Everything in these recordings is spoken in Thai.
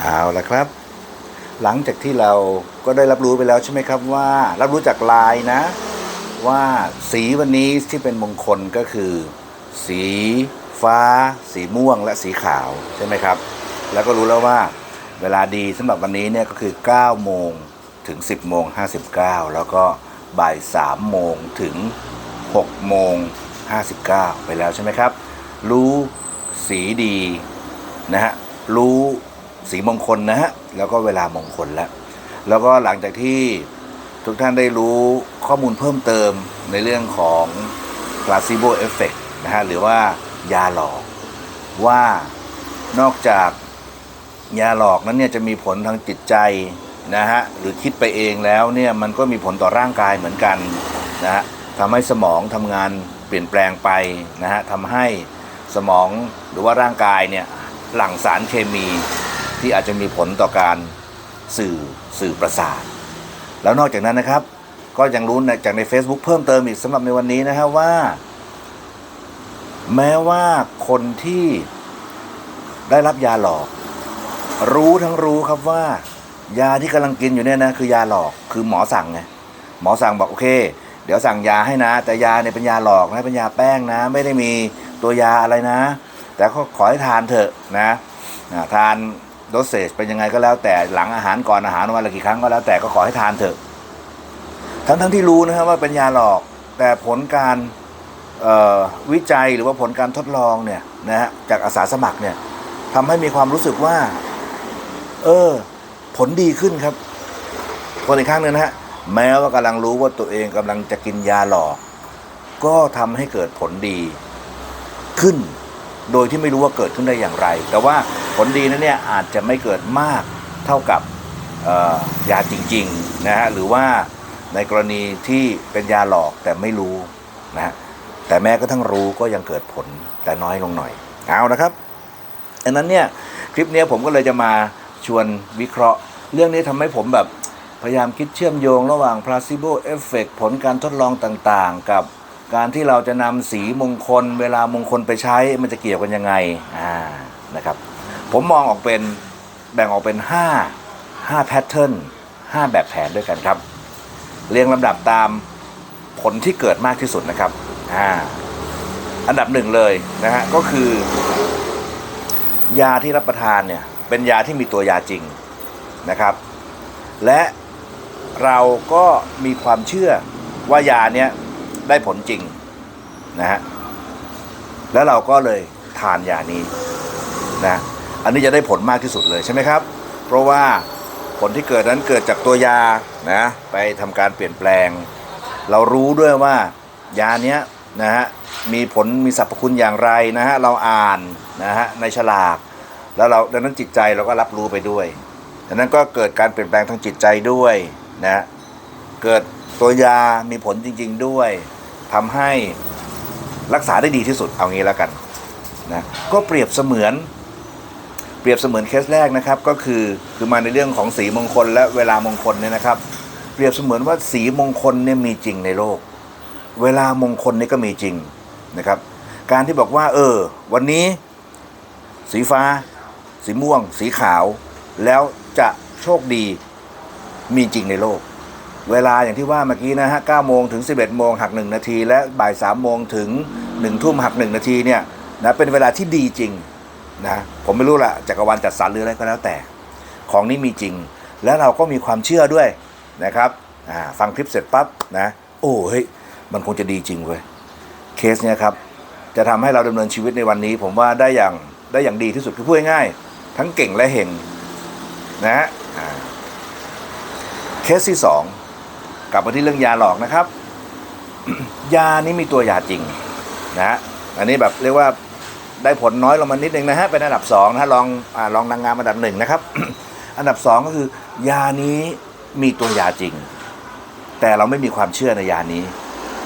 เอาละครับ หลังจากที่เราก็ได้รับรู้ไปแล้วใช่ไหมครับว่า รับรู้จากลายนะ ว่าสีวันนี้ที่เป็นมงคลก็คือ สีฟ้า สีม่วงและสีขาวใช่ไหมครับ แล้วก็รู้แล้วว่าเวลาดีสำหรับวันนี้เนี่ยก็คือ 9 โมงถึง 10 โมง 59 แล้วก็บ่าย 3 โมงถึง 6 โมง 59 ไปแล้วใช่ไหมครับ รู้สีดีนะฮะรู้ สีมงคลนะฮะแล้วก็เวลามงคลแล้ว แล้วก็หลังจากที่ทุกท่านได้รู้ข้อมูลเพิ่มเติมในเรื่องของ placebo effect นะฮะหรือว่ายาหลอก ว่านอกจากยาหลอกนั้นเนี่ยจะมีผลทางจิตใจนะฮะหรือคิดไปเองแล้วเนี่ยมันก็มีผลต่อร่างกายเหมือนกันนะฮะทำให้สมองทำงานเปลี่ยนแปลงไปนะฮะทำให้สมองหรือว่าร่างกายเนี่ยหลั่งสารเคมี ที่อาจจะมีผลต่อการสื่อสื่อประสาท แล้วนอกจากนั้นนะครับ ก็ยังรู้จากใน Facebook เพิ่มเติมอีกสำหรับในวันนี้นะฮะว่า แม้ว่าคนที่ได้รับยาหลอก รู้ทั้งรู้ครับว่า ยาที่กำลังกินอยู่เนี่ยนะคือยาหลอกคือหมอสั่งไงหมอสั่งบอกโอเค เดี๋ยวสั่งยาให้นะ แต่ยาเนี่ยเป็นยาหลอกนะเป็นยาแป้งนะ ไม่ได้มีตัวยาอะไรนะ แต่ก็ขอให้ทานเถอะนะทาน โดสเซจเป็นยังไงก็แล้วแต่หลังอาหารก่อนอาหารวันละกี่ครั้งก็แล้วแต่ก็ขอให้ทานเถอะ ทั้งทั้งที่รู้นะครับว่าเป็นยาหลอกแต่ผลการวิจัยหรือว่าผลการทดลองเนี่ยนะฮะจากอาสาสมัครเนี่ยทำให้มีความรู้สึกว่า เออ ผลดีขึ้นครับคนอีกข้างหนึงนะฮะแม้ว่ากำลังรู้ว่าตัวเองกำลังจะกินยาหลอก ก็ทำให้เกิดผลดีขึ้น โดยที่ไม่รู้ว่าเกิดขึ้นได้อย่างไร แต่ว่าผลดีนั้นเนี่ยอาจจะไม่เกิดมากเท่ากับยาจริงๆนะฮะหรือว่าในกรณีที่เป็นยาหลอกแต่ไม่รู้นะฮะแต่แม้กระทั่งรู้ก็ยังเกิดผลแต่น้อยลงหน่อยเอานะครับอันนั้นเนี่ยคลิปนี้ผมก็เลยจะมาชวนวิเคราะห์ เรื่องนี้ทำให้ผมแบบพยายามคิดเชื่อมโยงระหว่าง placebo effect ผลการทดลองต่างๆ กับ การที่เราจะนำสีมงคล เวลามงคลไปใช้มันจะเกี่ยวกันยังไงอ่านะครับ ผมมองออกเป็นแบ่งออกเป็น 5 5 pattern 5แบบแผนด้วยกันครับ เรียงลำดับตามผลที่เกิดมากที่สุดนะครับอ่าอันดับหนึ่งเลยนะฮะก็คือ ยาที่รับประทานเนี่ยเป็นยาที่มีตัวยาจริงนะครับ และเราก็มีความเชื่อว่ายาเนี้ย ได้ผลจริงนะฮะแล้วเราก็เลยทานยานี้นะอันนี้จะได้ผลมากที่สุดเลยใช่ไหมครับ เพราะว่าผลที่เกิดนั้นเกิดจากตัวยานะไปทำการเปลี่ยนแปลง เรารู้ด้วยว่ายาเนี้ยนะฮะมีผลมีสรรพคุณอย่างไรนะฮะเราอ่านนะฮะในฉลาก แล้วเราดังนั้นจิตใจเราก็รับรู้ไปด้วยดังนั้นก็เกิดการเปลี่ยนแปลงทางจิตใจด้วยนะเกิดตัวยามีผลจริง ๆด้วย ทำให้รักษาได้ดีที่สุดเอางี้แล้วกันนะก็เปรียบเสมือน เปรียบเสมือนเคสแรกนะครับ ก็คือคือมาในเรื่องของสีมงคลและเวลามงคลเนี่ยนะครับ เปรียบเสมือนว่าสีมงคลเนี่ยมีจริงในโลก เวลามงคลนี่ก็มีจริงนะครับ การที่บอกว่า เออ วันนี้ สีฟ้า สีม่วง สีขาว แล้วจะโชคดีมีจริงในโลก เวลาอย่างที่ว่าเมื่อกี้นะฮะ9โมงถึง 11 โมงหัก 1 นาที และบ่าย 3 โมงถึง 1 ทุ่มหัก 1 นาทีเนี่ยนะเป็นเวลาที่ดีจริงนะผมไม่รู้ละจักรวาลจัดสรรหรืออะไรก็แล้วแต่ ของนี้มีจริง แล้วเราก็มีความเชื่อด้วยนะครับฟังคลิปเสร็จปั๊บนะโอ้เฮ้ยมันคงจะดีจริงเว้ยเคสเนี่ยครับจะทำให้เราดำเนินชีวิตในวันนี้ ผมว่าได้อย่างได้อย่างดีที่สุดคือพูดง่ายๆทั้งเก่งและเห่งนะฮะเคสที่สอง กลับมาที่เรื่องยาหลอกนะครับ ยานี้มีตัวยาจริงนะฮะอันนี้แบบเรียกว่าได้ผลน้อยลงมานิดนึงนะฮะเป็นอันดับสองนะฮะลองอ่าลองนางงามอันดับหนึ่งนะครับ อันดับสองก็คือยานี้มีตัวยาจริง แต่เราไม่มีความเชื่อในยานี้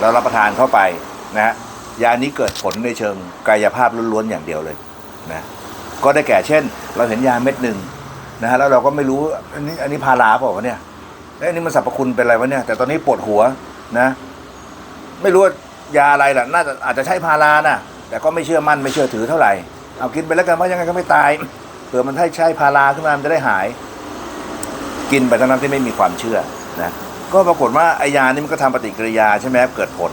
เรารับประทานเข้าไปนะฮะยานี้เกิดผลในเชิงกายภาพล้วนๆอย่างเดียวเลยนะก็ได้แก่เช่น เราเห็นยาเม็ดหนึ่งนะฮะแล้วเราก็ไม่รู้อันนี้อันนี้พาราเปล่าวะเนี่ย เอ้ยอันนี้มันสรรพคุณเป็นอะไรวะเนี่ย แต่ตอนนี้ปวดหัวนะ ไม่รู้ว่ายาอะไรล่ะ น่าจะอาจจะใช้พาราน่ะแต่ก็ไม่เชื่อมั่นไม่เชื่อถือเท่าไหร่ เอากินไปแล้วกันว่ายังไงก็ไม่ตาย เผื่อมันให้ใช้พาราขึ้นมามันจะได้หาย กินไปทั้งนั้นที่ไม่มีความเชื่อนะ ก็ปรากฏว่าไอยานี่มันก็ทำปฏิกิริยาใช่ไหมเกิดผล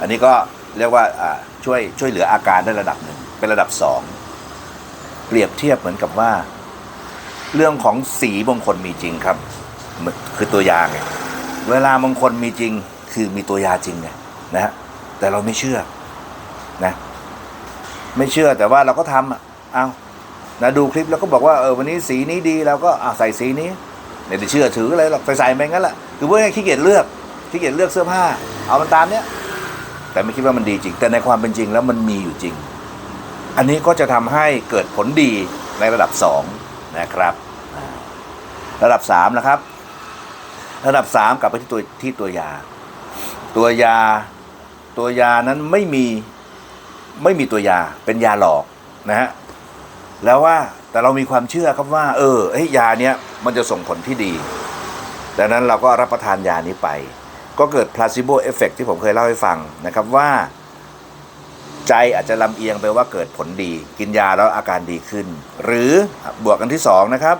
อันนี้ก็เรียกว่าช่วยช่วยเหลืออาการได้ระดับหนึ่งเป็นระดับสองเปรียบเทียบเหมือนกับว่า เรื่องของสีมงคลมีจริงครับ คือตัวยาไงเวลามงคลมีจริงคือมีตัวยาจริงไงนะฮะแต่เราไม่เชื่อนะไม่เชื่อแต่ว่าเราก็ทำอะเอานะดูคลิปแล้วก็บอกว่าเออวันนี้สีนี้ดีเราก็อะใส่สีนี้ไม่ได้เชื่อถืออะไรหรอกใส่ใส่ไปงั้นแหละคือว่าขี้เกียจเลือกขี้เกียจเลือกเสื้อผ้า เอามันตามเนี้ยแต่ไม่คิดว่ามันดีจริง แต่ในความเป็นจริงแล้วมันมีอยู่จริง อันนี้ก็จะทำให้เกิดผลดีในระดับสองนะครับ ระดับสามนะครับ ระดับสามกลับไปที่ตัวที่ตัวยา ตัวยาตัวยานั้นไม่มีไม่มีตัวยาเป็นยาหลอกนะฮะแล้วว่าแต่เรามีความเชื่อครับว่า เออเฮ้ยยาเนี้ยมันจะส่งผลที่ดีดังนั้นเราก็รับประทานยานี้ไป ก็เกิด placebo effect ที่ผมเคยเล่าให้ฟังนะครับว่า ใจอาจจะลำเอียงไปว่าเกิดผลดี กินยาแล้วอาการดีขึ้น หรือบวกกันที่สองนะครับ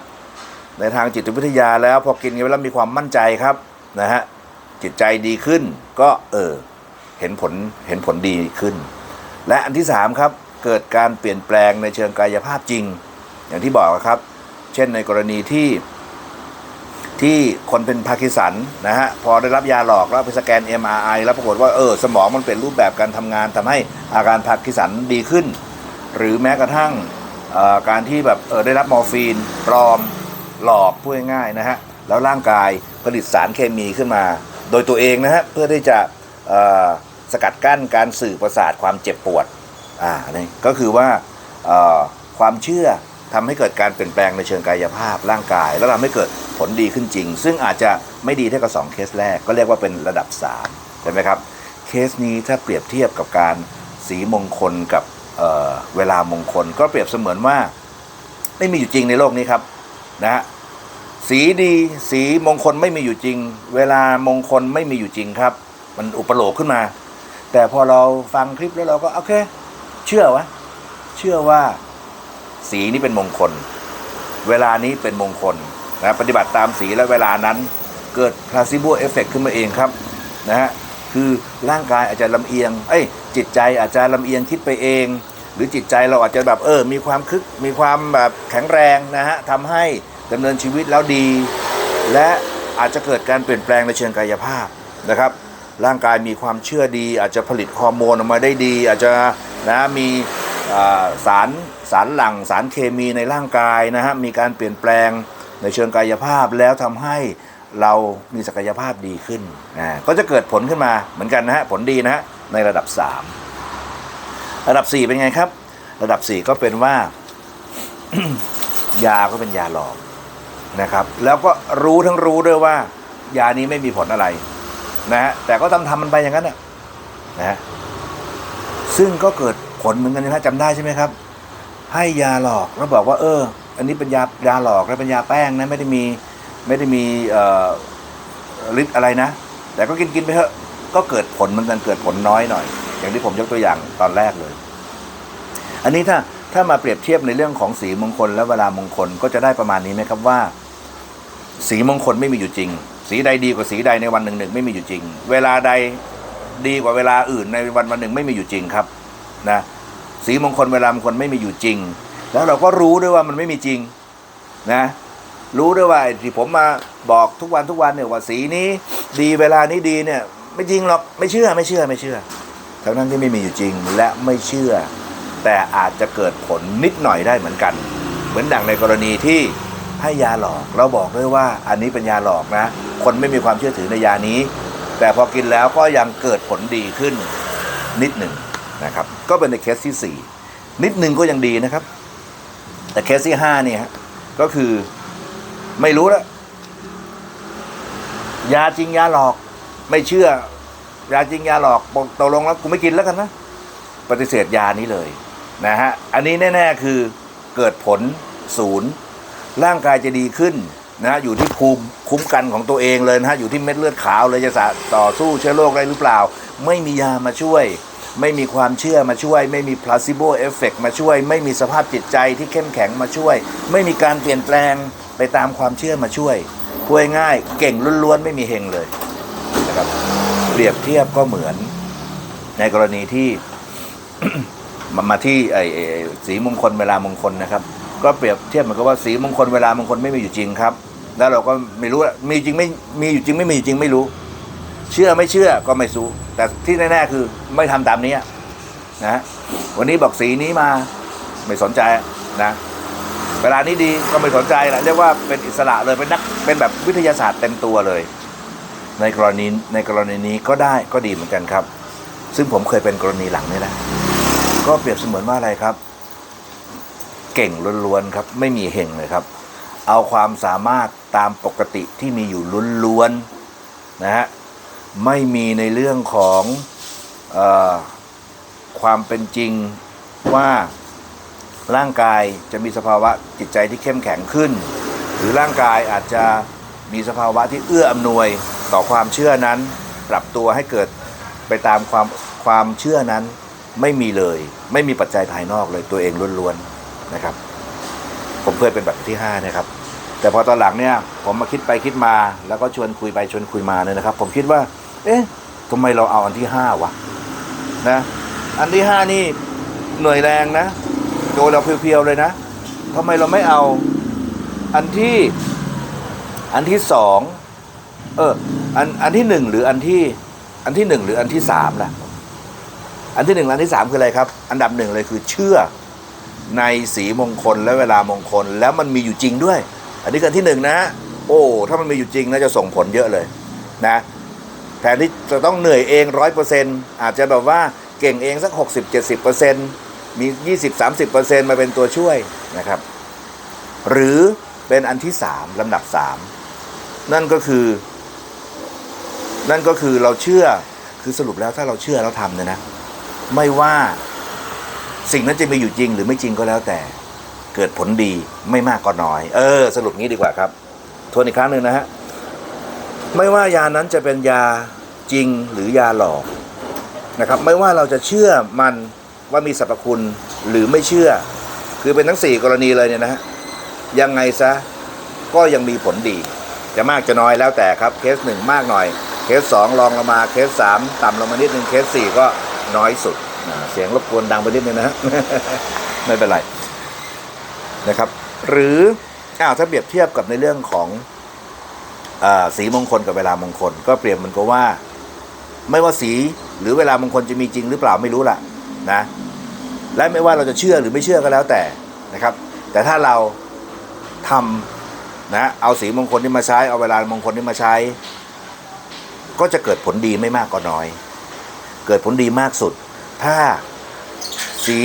ในทางจิตวิทยาแล้วพอกินไปแล้วมีความมั่นใจครับนะฮะจิตใจดีขึ้นก็เออเห็นผลเห็นผลดีขึ้น และอันที่สามครับเกิดการเปลี่ยนแปลงในเชิงกายภาพจริง อย่างที่บอกครับ เช่นในกรณีที่ที่คนเป็นพาร์กิสันนะฮะพอได้รับยาหลอกแล้วไปสแกน MRI แล้วปรากฏว่าเออสมองมันเปลี่ยนรูปแบบการทำงานทำให้อาการพาร์กิสันดีขึ้น หรือแม้กระทั่งการที่แบบเออได้รับมอร์ฟีนปลอม หลอกพูดง่ายๆนะฮะแล้วร่างกายผลิตสารเคมีขึ้นมา โดยตัวเองนะฮะเพื่อที่จะสกัดกั้นการสื่อประสาทความเจ็บปวดอ่านี่ก็คือว่าความเชื่อทำให้เกิดการเปลี่ยนแปลงในเชิงกายภาพร่างกาย แล้วทำให้เกิดผลดีขึ้นจริง ซึ่งอาจจะไม่ดีเท่ากับ 2 เคสแรกก็เรียกว่าเป็นระดับ3ใช่ไหมครับเคสนี้ถ้าเปรียบเทียบกับการสีมงคลกับเเวลามงคล ก็เปรียบเสมือนว่า ไม่มีอยู่จริงในโลกนี้ครับ นะฮะสีดีสีมงคลไม่มีอยู่จริง เวลามงคลไม่มีอยู่จริงครับ มันอุปโลกขึ้นมา แต่พอเราฟังคลิปแล้วเราก็โอเค เชื่อวะเชื่อว่า สีนี้เป็นมงคล เวลานี้เป็นมงคลนะปฏิบัติตามสีและเวลานั้น เกิด placebo effect ขึ้นมาเองครับนะฮะคือร่างกายอาจจะลำเอียงเอ้ยจิตใจอาจจะลำเอียงคิดไปเอง หรือจิตใจเราอาจจะแบบเออ มีความคึกมีความแบบแข็งแรงนะฮะทำให้ ดำเนินชีวิตแล้วดี และอาจจะเกิดการเปลี่ยนแปลงในเชิงกายภาพนะครับ ร่างกายมีความเชื่อดี อาจจะผลิตฮอร์โมนออกมาได้ดี อาจจะนะมีสารสารหลั่งสารเคมีในร่างกายนะฮะมีการเปลี่ยนแปลงในเชิงกายภาพแล้วทำให้เรามีศักยภาพดีขึ้นอ่าก็จะเกิดผลขึ้นมาเหมือนกันนะฮะผลดีนะฮะในระดับ 3 ระดับ 4 เป็นไงครับ ระดับ 4 ก็เป็นว่า ยาก็เป็นยาหลอก นะครับ แล้วก็รู้ทั้งรู้ด้วยว่า ยานี้ไม่มีผลอะไรนะฮะแต่ก็ทำทำมันไปอย่างนั้นนะนะซึ่งก็เกิดผลเหมือนกันนะจำได้ใช่ไหมครับ ให้ยาหลอกแล้วบอกว่า เออ อันนี้เป็นยายาหลอกและเป็นยาแป้งนะไม่ได้มีไม่ได้มีฤทธิ์อะไรนะ แต่ก็กินกินไปเถอะก็เกิดผลเหมือนกันเกิดผลน้อยหน่อย อย่างที่ผมยกตัวอย่างตอนแรกเลย อันนี้ถ้าถ้ามาเปรียบเทียบในเรื่องของสีมงคลและเวลามงคลก็จะได้ประมาณนี้ไหมครับว่า สีมงคลไม่มีอยู่จริง สีใดดีกว่าสีใดในวันหนึ่งหนึ่งไม่มีอยู่จริง เวลาใดดีกว่าเวลาอื่นในวันวันหนึ่งไม่มีอยู่จริงครับนะสีมงคลเวลามงคลไม่มีอยู่จริง แล้วเราก็รู้ด้วยว่ามันไม่มีจริงนะรู้ด้วยว่าที่ผมมาบอกทุกวันทุกวันเนี่ยว่าสีนี้ดีเวลานี้ดีเนี่ย ไม่จริงหรอกไม่เชื่อไม่เชื่อไม่เชื่อทั้งนั้นที่ไม่มีอยู่จริงและไม่เชื่อ แต่อาจจะเกิดผลนิดหน่อยได้เหมือนกัน เหมือนดังในกรณีที่ ให้ยาหลอก เราบอกด้วยว่าอันนี้เป็นยาหลอกนะ คนไม่มีความเชื่อถือในยานี้ แต่พอกินแล้วก็ยังเกิดผลดีขึ้นนิดหนึ่งนะครับ ก็เป็นในเคสที่สี่นิดหนึ่งก็ยังดีนะครับ แต่เคสที่ห้าเนี่ยก็คือไม่รู้แล้วยาจริงยาหลอก ไม่เชื่อยาจริงยาหลอกบอกตกลงแล้วกูไม่กินแล้วกันนะปฏิเสธยานี้เลยนะฮะอันนี้แน่ ๆ คือเกิดผลศูนย์ ร่างกายจะดีขึ้นนะอยู่ที่ภูมิคุ้มกันของตัวเองเลยนะฮะอยู่ที่เม็ดเลือดขาวเลยจะสะต่อสู้เชื้อโรคได้หรือเปล่า ไม่มียามาช่วย ไม่มีความเชื่อมาช่วย ไม่มี placebo effect มาช่วย ไม่มีสภาพจิตใจที่เข้มแข็งมาช่วย ไม่มีการเปลี่ยนแปลงไปตามความเชื่อมาช่วยพูดง่ายเก่งล้วนๆไม่มีเฮงเลยนะครับเปรียบเทียบก็เหมือน ในกรณีที่มาที่ไอ้สีมงคลเวลามงคลนะครับ ก็เปรียบเทียบเหมือนกับว่าสีมงคลเวลามงคลไม่มีอยู่จริงครับ แล้วเราก็ไม่รู้ว่ามีจริงไม่มีอยู่จริงไม่มีอยู่จริงไม่รู้ เชื่อไม่เชื่อก็ไม่สู้แต่ที่แน่ๆคือไม่ทำตามนี้นะฮะวันนี้บอกสีนี้มาไม่สนใจนะเวลานี้ดีก็ไม่สนใจแหละเรียกว่าเป็นอิสระเลยเป็นนักเป็นแบบวิทยาศาสตร์เต็มตัวเลย ในกรณีในกรณีนี้ก็ได้ก็ดีเหมือนกันครับ ซึ่งผมเคยเป็นกรณีหลังนี่แหละก็เปรียบเสมือนว่าอะไรครับ เก่งล้วนๆครับ ไม่มีเห่งเลยครับ เอาความสามารถตามปกติที่มีอยู่ล้วนๆนะฮะไม่มีในเรื่องของออความเป็นจริงว่าร่างกายจะมีสภาวะจิตใจที่เข้มแข็งขึ้น หรือร่างกายอาจจะมีสภาวะที่เอื้ออำนวยต่อความเชื่อนั้น ปรับตัวให้เกิดไปตามความความเชื่อนั้นไม่มีเลย ไม่มีปัจจัยภายนอกเลยตัวเองล้วนๆ นะครับ ผมเคยเป็นแบบที่ห้านะครับ แต่พอตอนหลังเนี่ย ผมมาคิดไปคิดมา แล้วก็ชวนคุยไปชวนคุยมาเนี่ยนะครับ ผมคิดว่า เอ๊ะทำไมเราเอาอันที่ห้าวะนะอันที่ห้านี่หน่วยแรงนะโดยเราเพียวๆเลยนะทำไมเราไม่เอาอันที่อันที่สองเอออันอันที่หนึ่งหรืออันที่อันที่หนึ่งหรืออันที่สามล่ะ อันที่หนึ่งและอันที่สามคืออะไรครับ อันดับหนึ่งเลยคือเชื่อ ในสีมงคลและเวลามงคลแล้วมันมีอยู่จริงด้วย อันนี้กันที่หนึ่งนะ โอ้ถ้ามันมีอยู่จริงน่าจะส่งผลเยอะเลยนะแทนที่จะต้องเหนื่อยเองร้อยเปอร์เซ็นอาจจะแบบว่าเก่งเองสักหกสิบเจ็ดสิบเปอร์เซ็นมียี่สิบสามสิบเปอร์เซ็นมาเป็นตัวช่วยนะครับ หรือเป็นอันที่สามลำดับสามนั่นก็คือ นั่นก็คือเราเชื่อคือสรุปแล้วถ้าเราเชื่อแล้วทำเนี่ยนะ ไม่ว่า สิ่งนั้นจะมีอยู่จริงหรือไม่จริงก็แล้วแต่ เกิดผลดีไม่มากก็น้อย เออ สรุปงี้ดีกว่าครับทวนอีกครั้งหนึ่งนะฮะไม่ว่ายานั้นจะเป็นยาจริงหรือยาหลอกนะครับ ไม่ว่าเราจะเชื่อมันว่ามีสรรพคุณหรือไม่เชื่อ คือเป็นทั้งสี่กรณีเลยเนี่ยนะฮะยังไงซะก็ยังมีผลดี จะมากจะน้อยแล้วแต่ครับเคสหนึ่งมากหน่อย เคสสองรองลงมาเคสสามต่ำลงมานิดนึงเคสสี่ก็น้อยสุด เสียงรบกวนดังไปนิดนึงนะฮะไม่เป็นไรนะครับ หรืออ้าวถ้าเปรียบเทียบกับในเรื่องของอสีมงคลกับเวลามงคล ก็เปรียบเหมือนกับว่า ไม่ว่าสีหรือเวลามงคลจะมีจริงหรือเปล่าไม่รู้ล่ะนะและไม่ว่าเราจะเชื่อหรือไม่เชื่อก็แล้วแต่นะครับ แต่ถ้าเราทำนะเอาสีมงคลที่มาใช้เอาเวลามงคลที่มาใช้ ก็จะเกิดผลดีไม่มากก็น้อย เกิดผลดีมากสุด ถ้า สี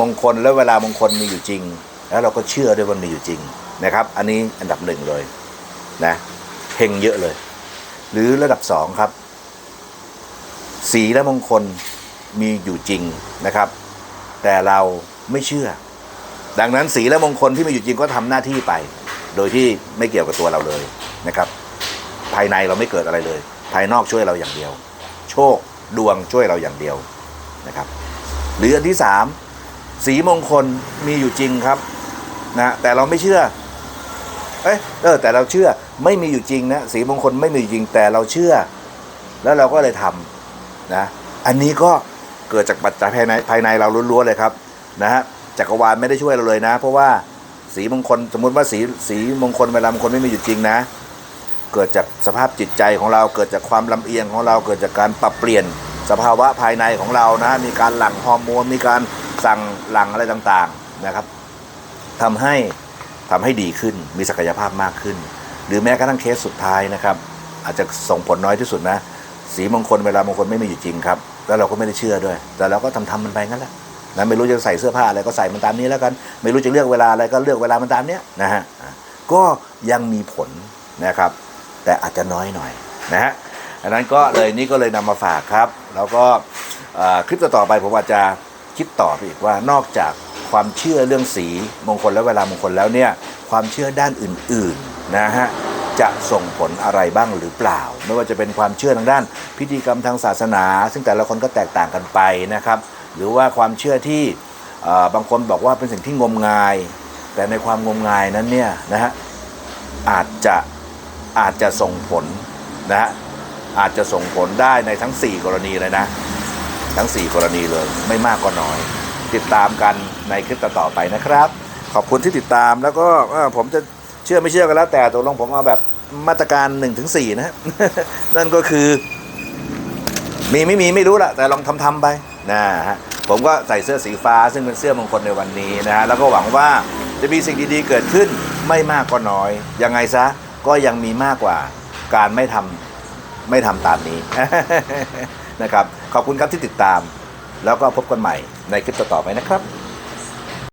มงคลและเวลามงคลมีอยู่จริง แล้วเราก็เชื่อด้วยว่ามีอยู่จริงนะครับ อันนี้อันดับหนึ่งเลยนะเฮงเยอะเลย หรือระดับสองครับ สีและมงคลมีอยู่จริงนะครับ แต่เราไม่เชื่อ ดังนั้นสีและมงคลที่มีอยู่จริงก็ทำหน้าที่ไป โดยที่ไม่เกี่ยวกับตัวเราเลยนะครับ ภายในเราไม่เกิดอะไรเลย ภายนอกช่วยเราอย่างเดียว โชคดวงช่วยเราอย่างเดียว นะครับหรืออันที่สามสีมงคลมีอยู่จริงครับนะแต่เราไม่เชื่อเอ้ยเออแต่เราเชื่อไม่มีอยู่จริงนะสีมงคลไม่มีอยู่จริงแต่เราเชื่อ แล้วเราก็เลยทำนะอันนี้ก็เกิดจากปัจจัยภายในภายในเราล้วนๆเลยครับนะฮะจักรวาลไม่ได้ช่วยเราเลยนะ เพราะว่าสีมงคลสมมุติว่าสีสีมงคลเวลามงคลไม่มีอยู่จริงนะ เกิดจากสภาพจิตใจของเราเกิดจากความลำเอียงของเราเกิดจากการปรับเปลี่ยน สภาวะภายในของเรานะมีการหลั่งฮอร์โมนมีการสั่งหลั่งอะไรต่างๆนะครับทำให้ทำให้ดีขึ้นมีศักยภาพมากขึ้น หรือแม้กระทั่งเคสสุดท้ายนะครับ อาจจะส่งผลน้อยที่สุดนะ สีมงคลเวลามงคลไม่มีอยู่จริงครับ แล้วเราก็ไม่ได้เชื่อด้วย แต่เราก็ทำทำมันไปงั้นแหละนะไม่รู้จะใส่เสื้อผ้าอะไรก็ใส่มันตามนี้แล้วกัน ไม่รู้จะเลือกเวลาอะไรก็เลือกเวลามันตามเนี้ยนะฮะอะก็ยังมีผลนะครับ แต่อาจจะน้อยหน่อยนะฮะ อันนั้นก็เลยนี่ก็เลยนำมาฝากครับ แล้วก็คลิปต่อไปผมอาจจะคิดต่อไปอีกว่านอกจากความเชื่อเรื่องสีมงคลและเวลามงคลแล้วเนี่ยความเชื่อด้านอื่นๆนะฮะจะส่งผลอะไรบ้างหรือเปล่า ไม่ว่าจะเป็นความเชื่อทางด้าน พิธีกรรมทางศาสนา ซึ่งแต่ละคนก็แตกต่างกันไปนะครับ หรือว่าความเชื่อที่บางคนบอกว่าเป็นสิ่งที่งมงาย แต่ในความงมงายนั้นเนี่ยนะฮะอาจจะอาจจะส่งผลนะฮะ อาจจะส่งผลได้ในทั้ง 4 กรณีเลยนะ ทั้ง 4 กรณีเลยไม่มากก็น้อย ติดตามกันในคลิปต่อๆไปนะครับ ขอบคุณที่ติดตามแล้วก็ผมจะเชื่อไม่เชื่อกันแล้ว แต่ตกลงผมเอาแบบมาตรการ 1-4นะฮะนั่นก็คือ มีไม่มีไม่รู้ละแต่ลองทำทำๆไปนะฮะผมก็ใส่เสื้อสีฟ้าซึ่งเป็นเสื้อมงคลในวันนี้นะฮะแล้วก็หวังว่าจะมีสิ่งดีๆเกิดขึ้นไม่มากก็น้อย ยังไงซะก็ยังมีมากกว่าการไม่ทำ ไม่ทำตามนี้นะครับ ขอบคุณครับที่ติดตาม แล้วก็พบกันใหม่ในคลิปต่อๆไปนะครับ